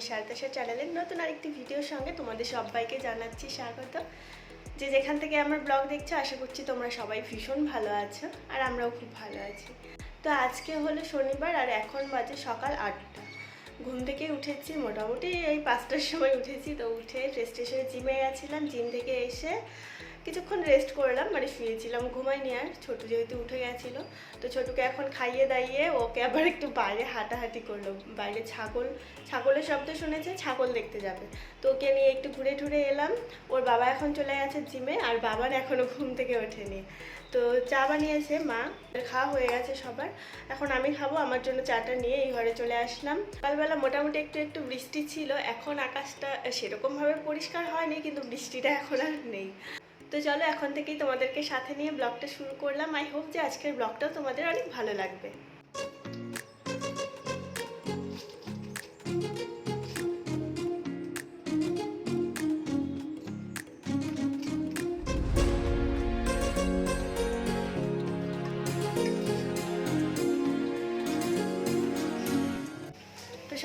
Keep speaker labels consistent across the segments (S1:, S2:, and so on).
S1: আমি সারতাসা চ্যানেলের নতুন আরেকটি ভিডিওর সঙ্গে তোমাদের সবাইকে জানাচ্ছি স্বাগত। যে যেখান থেকে আমার ব্লগ দেখছ, আশা করছি তোমরা সবাই ভীষণ ভালো আছো আর আমরাও খুব ভালো আছি। তো আজকে হলো শনিবার আর এখন বাজে সকাল আটটা। ঘুম থেকে উঠেছি, মোটামুটি এই পাঁচটার সময় উঠেছি, তো উঠে ফ্রেশ ট্রেশ জিমে গেছিলাম। জিম থেকে এসে কিছুক্ষণ রেস্ট করলাম মানে শুয়েছিলাম ঘুমাইনি আর। ছোটো যেহেতু উঠে গেছিল, তো ছোটুকে এখন খাইয়ে দাইয়ে ওকে আবার একটু বাইরে হাঁটাহাঁটি করল বাইরে ছাগল, ছাগলের শব্দ শুনেছে, ছাগল দেখতে যাবে। তো ওকে নিয়ে একটু ঘুরে টুরে এলাম। ওর বাবা এখন চলে গেছে জিমে, আর বাবার এখনও ঘুম থেকে ওঠেনি। তো চা বানিয়েছে মা, খাওয়া হয়ে গেছে সবার। এখন আমি খাব, আমার জন্য চাটা নিয়ে এই ঘরে চলে আসলাম। সকালবেলা মোটামুটি একটু একটু বৃষ্টি ছিল, এখন আকাশটা সেরকমভাবে পরিষ্কার হয়নি, কিন্তু বৃষ্টিটা এখন আর নেই। তো চলো এখন থেকেই তোমাদেরকে সাথে নিয়ে ব্লগটা শুরু করলাম। আই হোপ যে আজকের ব্লগটাও তোমাদের অনেক ভালো লাগবে।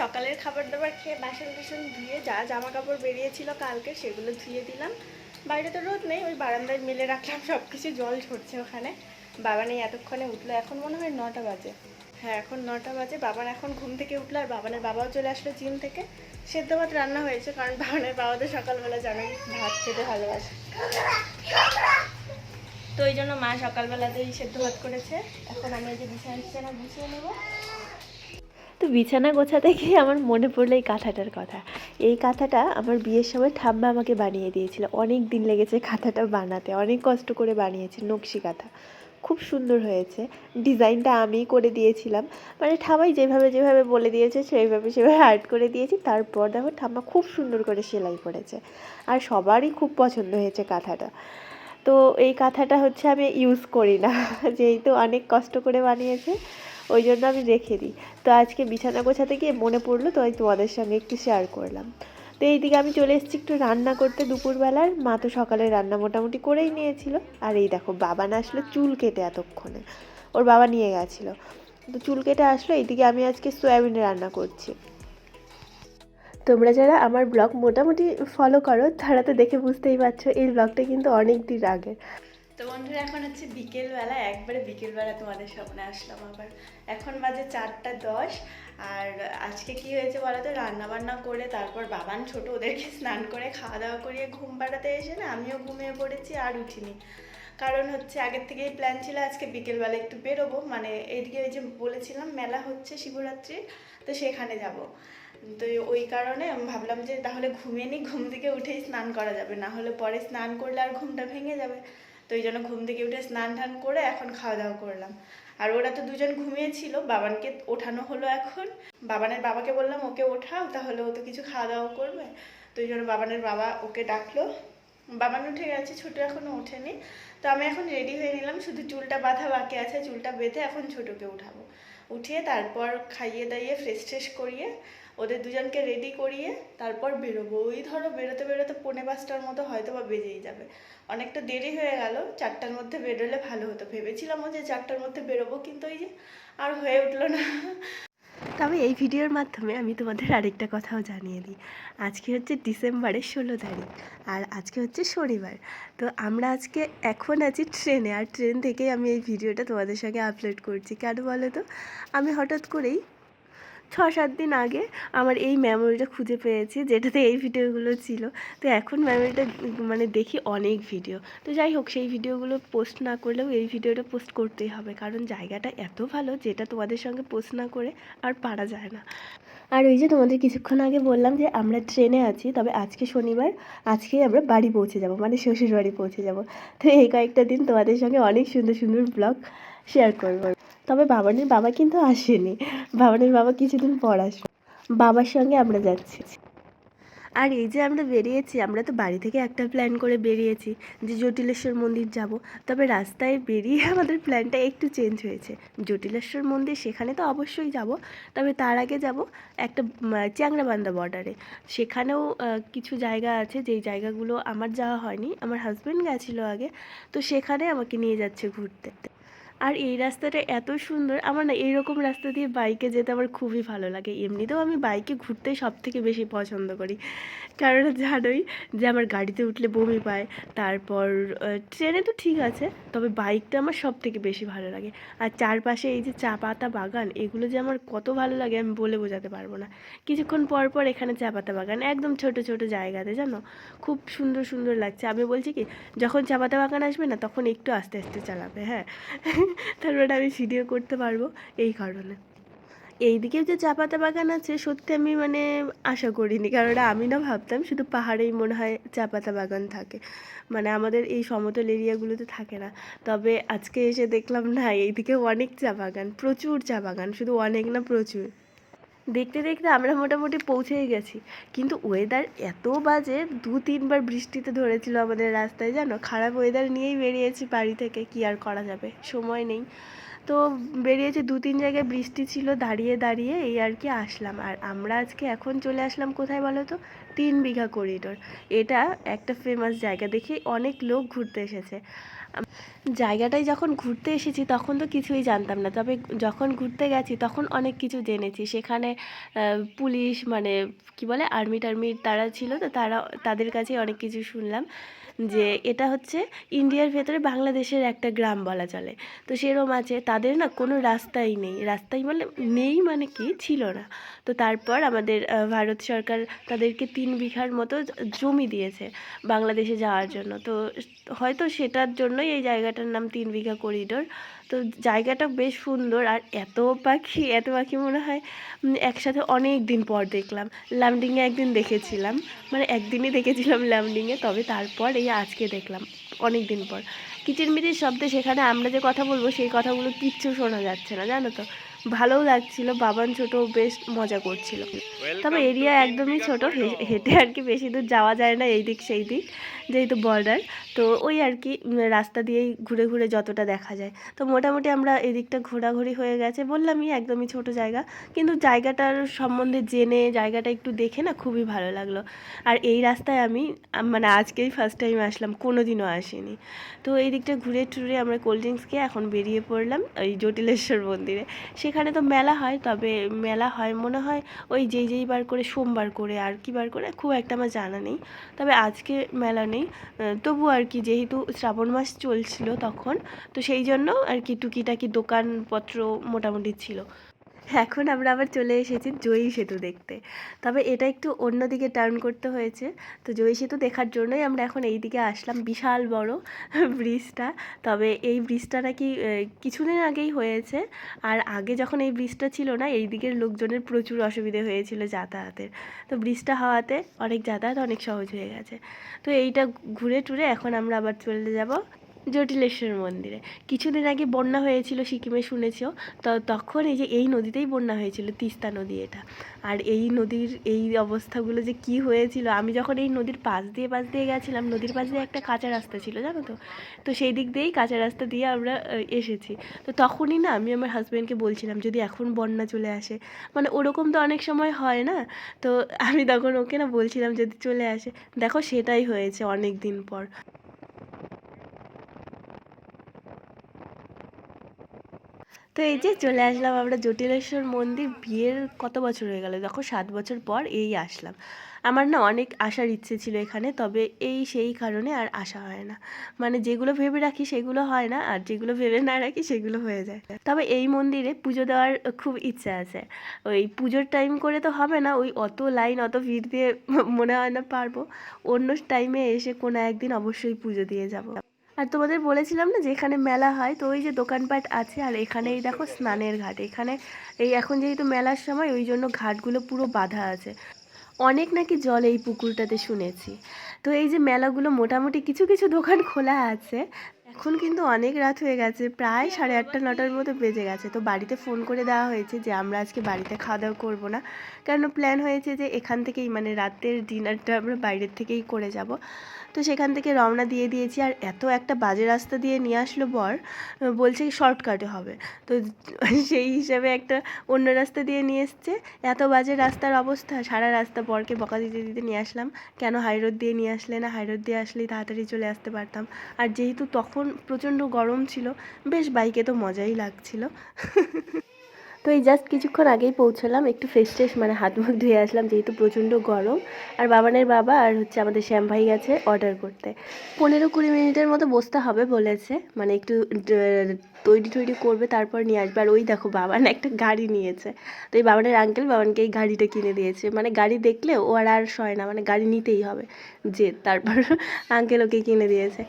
S1: সকালের খাবার দাবার খেয়ে বাসন টাসন ধুয়ে যা জামা কাপড় বেরিয়েছিল কালকে, সেগুলো ধুয়ে দিলাম। বাইরে তো রোদ নেই, ওই বারান্দায় মেলে রাখলাম সব কিছু জল ঝরছে ওখানে। বাবা নেই এতক্ষণে উঠল, এখন মনে হয় নটা বাজে। হ্যাঁ এখন নটা বাজে, বাবান এখন ঘুম থেকে উঠল, আর বাবানের বাবাও চলে আসলো জিম থেকে। সেদ্ধ ভাত রান্না হয়েছে, কারণ বাবানের বাবা তো সকালবেলা জানোই, ভাত খেতে ভালোবাসে। তো ওই জন্য মা সকালবেলাতেই সেদ্ধ ভাত করেছে। এখন আমি যে বিছানা টিছানা গুছিয়ে নেব।
S2: তো বিছানা গোছাতে গিয়ে আমার মনে পড়ল এই কাঁথাটার কথা। এই কাঁথাটা আমার বিয়ের সময় ঠাম্মা আমাকে বানিয়ে দিয়েছিল। অনেক দিন লেগেছে কাঁথাটা বানাতে, অনেক কষ্ট করে বানিয়েছি নকশি কাঁথা। খুব সুন্দর হয়েছে। ডিজাইনটা আমিই করে দিয়েছিলাম। মানে ঠাম্মাই যেভাবে যেভাবে বলে দিয়েছে, সেইভাবে সেভাবে আর্ট করে দিয়েছি। তারপর দেখো ঠাম্মা খুব সুন্দর করে সেলাই করেছে। আর সবারই খুব পছন্দ হয়েছে কাঁথাটা। তো এই কাঁথাটা হচ্ছে আমি ইউজ করি না। যেহেতু অনেক কষ্ট করে বানিয়েছে ওই জন্য আমি রেখে দিই। তো আজকে বিছানা গোছাতে গিয়ে মনে পড়ল, তো আমি তোমাদের সঙ্গে একটু শেয়ার করলাম। তো এইদিকে আমি চলে এসেছি একটু রান্না করতে দুপুরবেলার। মা তো সকালে রান্না মোটামুটি করেই নিয়েছিল। আর এই দেখো, বাবা না আসলো চুল কেটে এতক্ষণে। ওর বাবা নিয়ে গেছিল। তো চুল কেটে আসলো, এইদিকে আমি আজকে সয়াবিন রান্না করছি। তোমরা যারা আমার ব্লগ মোটামুটি ফলো করো, তারা তো দেখে বুঝতেই পারছ, এই ব্লগটা কিন্তু অনেক দিন আগে
S1: তো বন্ধুরা, এখন হচ্ছে বিকেলবেলা, একবারে বিকেলবেলা তোমাদের সামনে আসলাম আবার। এখন বাজে চারটা দশ, আর আজকে কি হয়েছে বলো তো রান্না বান্না করে তারপর বাবান ছোট ওদেরকে স্নান করে খাওয়া দাওয়া করিয়ে ঘুম পাড়াতে এসে না আমিও ঘুমিয়ে পড়েছি আর উঠিনি। কারণ হচ্ছে আগের থেকেই প্ল্যান ছিল আজকে বিকেলবেলা একটু বেরোবো। মানে এইদিকে ওই যে বলেছিলাম, মেলা হচ্ছে শিবরাত্রি তো সেখানে যাব। তো ওই কারণে ভাবলাম যে তাহলে ঘুমিয়ে নিই, ঘুম থেকে উঠেই স্নান করা যাবে। না হলে পরে স্নান করলে আর ঘুমটা ভেঙে যাবে। তো ওই জন্য ঘুম থেকে উঠে স্নান টান করে এখন খাওয়া দাওয়া করলাম। আর ওরা তো দুজন ঘুমিয়েছিল, বাবানকে ওঠানো হলো এখন। বাবানের বাবাকে বললাম, ওকে ওঠাও, তাহলে ও তো কিছু খাওয়া দাওয়া করবে। তো ওই জন্য বাবানের বাবা ওকে ডাকলো। বাবান উঠে গেছে, ছোটো এখনও ওঠেনি। তো আমি এখন রেডি হয়ে নিলাম, শুধু চুলটা বাঁধা বাকি আছে, চুলটা বেঁধে এখন ছোটোকে উঠাবো। উঠিয়ে তারপর খাইয়ে দাইয়ে ফ্রেশ ট্রেশ করিয়ে ওদের দুজনকে রেডি করিয়ে তারপর বেরোবো। ওই ধরো বেরোতে বেরোতে পৌনে পাঁচটার মতো হয়তো বা বেজেই যাবে। অনেকটা দেরি হয়ে গেল, চারটার মধ্যে বেরোলে ভালো হতো। ভেবেছিলামও যে চারটার মধ্যে বেরোবো, কিন্তু ওই যে আর হয়ে উঠল না।
S2: তবে এই ভিডিওর মাধ্যমে আমি তোমাদের আরেকটা কথাও জানিয়ে দিই। আজকে হচ্ছে ডিসেম্বরের ষোলো তারিখ, আর আজকে হচ্ছে শনিবার। তো আমরা আজকে এখন আছি ট্রেনে, আর ট্রেন থেকেই আমি এই ভিডিওটা তোমাদের সঙ্গে আপলোড করছি। কেন বলো তো? আমি হঠাৎ করেই ছ সাত দিন আগে আমার এই মেমোরিটা খুঁজে পেয়েছি, যেটাতে এই ভিডিওগুলো ছিল। তো এখন মেমোরিটা মানে দেখি অনেক ভিডিও তো যাই হোক, সেই ভিডিওগুলো পোস্ট না করলেও এই ভিডিওটা পোস্ট করতেই হবে। কারণ জায়গাটা এত ভালো, যেটা তোমাদের সঙ্গে পোস্ট না করে আর পারা যায় না। আর ওই যে তোমাদের কিছুক্ষণ আগে বললাম যে, আমরা ট্রেনে আছি, তবে আজকে শনিবার, আজকেই আমরা বাড়ি পৌঁছে যাব মানে শ্বশুর বাড়ি পৌঁছে যাব। তো এই কয়েকটা দিন তোমাদের সঙ্গে অনেক সুন্দর সুন্দর ব্লগ শেয়ার করব। তবে বাবানের বাবা কিন্তু আসেনি। বাবানের বাবা কিছুদিন পর আসবে। বাবার সঙ্গে আমরা যাচ্ছি। আর এই যে আমরা বেরিয়েছি, আমরা তো বাড়ি থেকে একটা প্ল্যান করে বেরিয়েছি যে জটিলেশ্বর মন্দির যাব। তবে রাস্তায় বেরিয়ে আমাদের প্ল্যানটা একটু চেঞ্জ হয়েছে। জটিলেশ্বর মন্দির সেখানে তো অবশ্যই যাব। তবে তার আগে যাব একটা চ্যাংরাবান্ধা বর্ডারে সেখানেও কিছু জায়গা আছে। যেই জায়গাগুলো আমার যাওয়া হয়নি, আমার হাজব্যান্ড গেছিল আগে। তো সেখানে আমাকে নিয়ে যাচ্ছে ঘুরতে। আর এই রাস্তাটা এত সুন্দর, আমার না এইরকম রাস্তা দিয়ে বাইকে যেতে আমার খুবই ভালো লাগে। এমনিতেও আমি বাইকে ঘুরতে সব থেকে বেশি পছন্দ করি। কারণ জানোই যে আমার গাড়িতে উঠলে বমি পায়, তারপর ট্রেনে তো ঠিক আছে, তবে বাইকটা আমার সব থেকে বেশি ভালো লাগে। আর চারপাশে এই যে চা পাতা বাগান, এগুলো যে আমার কত ভালো লাগে আমি বলে বোঝাতে পারব না। কিছুক্ষণ পর পর এখানে চা পাতা বাগান, একদম ছোট ছোট জায়গাতে, জানো? খুব সুন্দর সুন্দর লাগছে। আমি বলছি কি, যখন চা পাতা বাগান আসবে না, তখন একটু আস্তে আস্তে চালাবে হ্যাঁ? তারপরে আমি ভিডিও করতে পারব এই কারণে। এইদিকে যে চা পাতা বাগান আছে, সত্যি আমি মানে আশা করিনি। কারণ আমি না ভাবতাম, শুধু পাহাড়েই মনে হয় চা পাতা বাগান থাকে। মানে আমাদের এই সমতল এরিয়াগুলোতে থাকে না। তবে আজকে এসে দেখলাম, না, এইদিকে অনেক চা বাগান, প্রচুর চা বাগান। শুধু অনেক না, প্রচুর। দেখতে দেখতে আমরা মোটামুটি পৌঁছেই গেছি। কিন্তু ওয়েদার এত বাজে, দু তিনবার বৃষ্টিতে ধরেছিল আমাদের রাস্তায়, জানো? খারাপ ওয়েদার নিয়েই বেরিয়েছি বাড়ি থেকে, কি আর করা যাবে? সময় নেই। তো বেরিয়েছি, দু তিন জায়গায় বৃষ্টি ছিল, দাঁড়িয়ে দাঁড়িয়ে এই আর কি আসলাম। আর আমরা আজকে এখন চলে আসলাম কোথায় বলো তো? তিন বিঘা করিডোর এটা একটা ফেমাস জায়গা, দেখে অনেক লোক ঘুরতে এসেছে। জায়গাটায় যখন ঘুরতে এসেছি তখন তো কিছুই জানতাম না। তবে যখন ঘুরতে গেছি তখন অনেক কিছু জেনেছি। সেখানে পুলিশ মানে কি বলে, আর্মি টার্মির তারা ছিল তো তারা, তাদের কাছে অনেক কিছু শুনলাম যে এটা হচ্ছে ইন্ডিয়ার ভেতরে বাংলাদেশের একটা গ্রাম বলা চলে। তো সেরম আছে। তাদের না কোনো রাস্তাই নেই। রাস্তাই মানে নেই মানে কি? ছিল না। তো তারপর আমাদের ভারত সরকার তাদেরকে তিন বিঘার মতো জমি দিয়েছে বাংলাদেশে যাওয়ার জন্য। তো হয়তো সেটার জন্যই এই জায়গাটার নাম তিন বিঘা করিডোর। তো জায়গাটা বেশ সুন্দর আর এত পাখি এত পাখি মনে হয় একসাথে অনেক দিন পর দেখলাম। ল্যামডিংয়ে একদিন দেখেছিলাম মানে একদিনই দেখেছিলাম ল্যামডিংয়ে তবে তারপর এই আজকে দেখলাম, অনেক দিন পর। কিচিরমিচির শব্দে সেখানে আমরা যে কথা বলব, সেই কথাগুলো কিচ্ছু শোনা যাচ্ছে না, জানো তো? ভালোও লাগছিল বাবান ছোট বেশ মজা করছিল। তবে এরিয়া একদমই ছোট হেঁটে আর কি বেশি দূর যাওয়া যায় না এই দিক সেই দিক যেহেতু বর্ডার তো ওই আর কি রাস্তা দিয়েই ঘুরে ঘুরে যতটা দেখা যায়। তো মোটামুটি আমরা এদিকটা ঘোরাঘুরি হয়ে গেছে বললামই একদমই ছোট জায়গা। কিন্তু জায়গাটার সম্বন্ধে জেনে জায়গাটা একটু দেখে না খুবই ভালো লাগল। আর এই রাস্তায় আমি মানে আজকেই ফার্স্ট টাইম আসলাম কোনো দিনও আসিনি। তো এই দিকটা ঘুরে টুরে আমরা কোল্ড ড্রিঙ্কস খেয়ে এখন বেরিয়ে পড়লাম ওই জটিলেশ্বর মন্দিরে। সেখানে তো মেলা হয়, তবে মেলা হয় মনে হয় ওই যেই যেই বার করে সোমবার করে আর কি বার করে, খুব একটা আমার জানা নেই। তবে আজকে মেলা নেই তবু আর কি যেহেতু শ্রাবণ মাস চলছিল তখন, তো সেই জন্য আর কি টুকিটাকি দোকানপত্র মোটামুটি ছিল। এখন আমরা আবার চলে এসেছি জয়ী সেতু দেখতে। তবে এটা একটু অন্যদিকে টার্ন করতে হয়েছে। তো জয়ী সেতু দেখার জন্যই আমরা এখন এই দিকে আসলাম। বিশাল বড় ব্রিজটা। তবে এই ব্রিজটা নাকি কিছুদিন আগেই হয়েছে। আর আগে যখন এই ব্রিজটা ছিল না, এই দিকের লোকজনের প্রচুর অসুবিধে হয়েছিল যাতায়াতের। তো ব্রিজটা হওয়াতে অনেক যাতায়াত অনেক সহজ হয়ে গেছে। তো এইটা ঘুরে টুরে এখন আমরা আবার চলে যাব জটিলেশ্বর মন্দিরে। কিছুদিন আগে বন্যা হয়েছিল, সিকিমে শুনেছো? তো তখন এই যে এই নদীতেই বন্যা হয়েছিল, তিস্তা নদী এটা। আর এই নদীর এই অবস্থাগুলো যে কি হয়েছিল, আমি যখন এই নদীর পাশ দিয়ে পাশ দিয়ে গেছিলাম, নদীর পাশ দিয়ে একটা কাঁচা রাস্তা ছিল, জানো তো? তো সেই দিক দিয়েই কাঁচা রাস্তা দিয়ে আমরা এসেছি। তো তখনই না, আমি আমার হাজব্যান্ডকে বলছিলাম, যদি এখন বন্যা চলে আসে। মানে ওরকম তো অনেক সময় হয় না? তো আমি তখন ওকে না বলছিলাম, যদি চলে আসে। দেখো সেটাই হয়েছে অনেক দিন পর। তো এই যে চলে আসলাম আমরা জটিলেশ্বর মন্দির বিয়ের কত বছর হয়ে গেল? দেখো সাত বছর পর এই আসলাম। আমার না অনেক আসার ইচ্ছে ছিল এখানে, তবে এই সেই কারণে আর আসা হয় না। মানে যেগুলো ভেবে রাখি সেগুলো হয় না, আর যেগুলো ভেবে না রাখি সেগুলো হয়ে যায়। তবে এই মন্দিরে পুজো দেওয়ার খুব ইচ্ছা আছে। ওই পুজোর টাইম করে তো হবে না, ওই অত লাইন অত ভিড় দিয়ে মনে হয় না পারব। অন্য টাইমে এসে কোনো একদিন অবশ্যই পুজো দিয়ে যাব। আর তোমাদের বলেছিলাম না যে এখানে মেলা হয়, তো ওই যে দোকানপাট আছে আর এখানে এই দেখো স্নানের ঘাট। এখানে এই এখন যেহেতু মেলার সময়, ওই জন্য ঘাটগুলো পুরো বাধা আছে। অনেক নাকি জল এই পুকুরটাতে শুনেছি। তো এই যে মেলাগুলো মোটামুটি কিছু কিছু দোকান খোলা আছে এখন কিন্তু অনেক রাত হয়ে গেছে, প্রায় সাড়ে আটটা, নটার মতো বেজে গেছে। তো বাড়িতে ফোন করে দেওয়া হয়েছে যে, আমরা আজকে বাড়িতে খাওয়া দাওয়া করব না। কেন প্ল্যান হয়েছে যে, এখান থেকেই মানে রাতের ডিনারটা আমরা বাইরের থেকেই করে যাব। তো সেখান থেকে রওনা দিয়ে দিয়েছি। আর এত একটা বাজে রাস্তা দিয়ে নিয়ে আসলো বর, বলছে শর্টকাটে হবে। তো সেই হিসাবে একটা অন্য রাস্তা দিয়ে নিয়ে এসছে। এত বাজে রাস্তার অবস্থা, সারা রাস্তা বরকে বকা দিতে দিতে নিয়ে আসলাম। কেন হাই রোড দিয়ে নিয়ে আসলে না? হাই রোড দিয়ে আসলেই তাড়াতাড়ি চলে আসতে পারতাম। আর যেহেতু তখন তখন প্রচণ্ড গরম ছিল, বেশ বাইকে তো মজাই লাগছিল। তো এই জাস্ট কিছুক্ষণ আগেই পৌঁছলাম, একটু ফ্রেশ ট্রেশ মানে হাত মুখ ধুয়ে আসলাম, যেহেতু প্রচণ্ড গরম। আর বাবানের বাবা আর হচ্ছে আমাদের শ্যাম ভাই গেছে অর্ডার করতে। পনেরো কুড়ি মিনিটের মতো বসতে হবে বলেছে মানে একটু তৈরি টৈরি করবে, তারপর নিয়ে আসবে। আর ওই দেখো বাবান একটা গাড়ি নিয়েছে। তো এই বাবানের আঙ্কেল বাবানকে এই গাড়িটা কিনে দিয়েছে। মানে গাড়ি দেখলে ও আর আর সয় না মানে গাড়ি নিতেই হবে, যে তারপর আঙ্কেল ওকে কিনে দিয়েছে।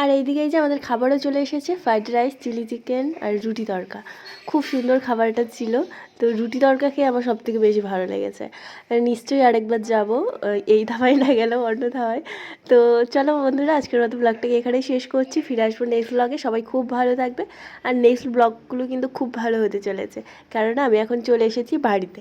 S2: আর এইদিকে এই যে আমাদের খাবারও চলে এসেছে ফ্রাইড রাইস চিলি চিকেন আর রুটি তড়কা। খুব সুন্দর খাবারটা ছিল। তো রুটি তড়কা খেয়ে আমার সব থেকে বেশি ভালো লেগেছে। নিশ্চয়ই আরেকবার যাব এই ধাবায় না গেলেও অন্য ধাবায় তো চলো বন্ধুরা, আজকের মতো ব্লগটাকে এখানেই শেষ করছি। ফিরে আসব নেক্সট ব্লগে সবাই খুব ভালো থাকবে। আর নেক্সট ব্লগগুলো কিন্তু খুব ভালো হতে চলেছে। কেননা আমি এখন চলে এসেছি বাড়িতে।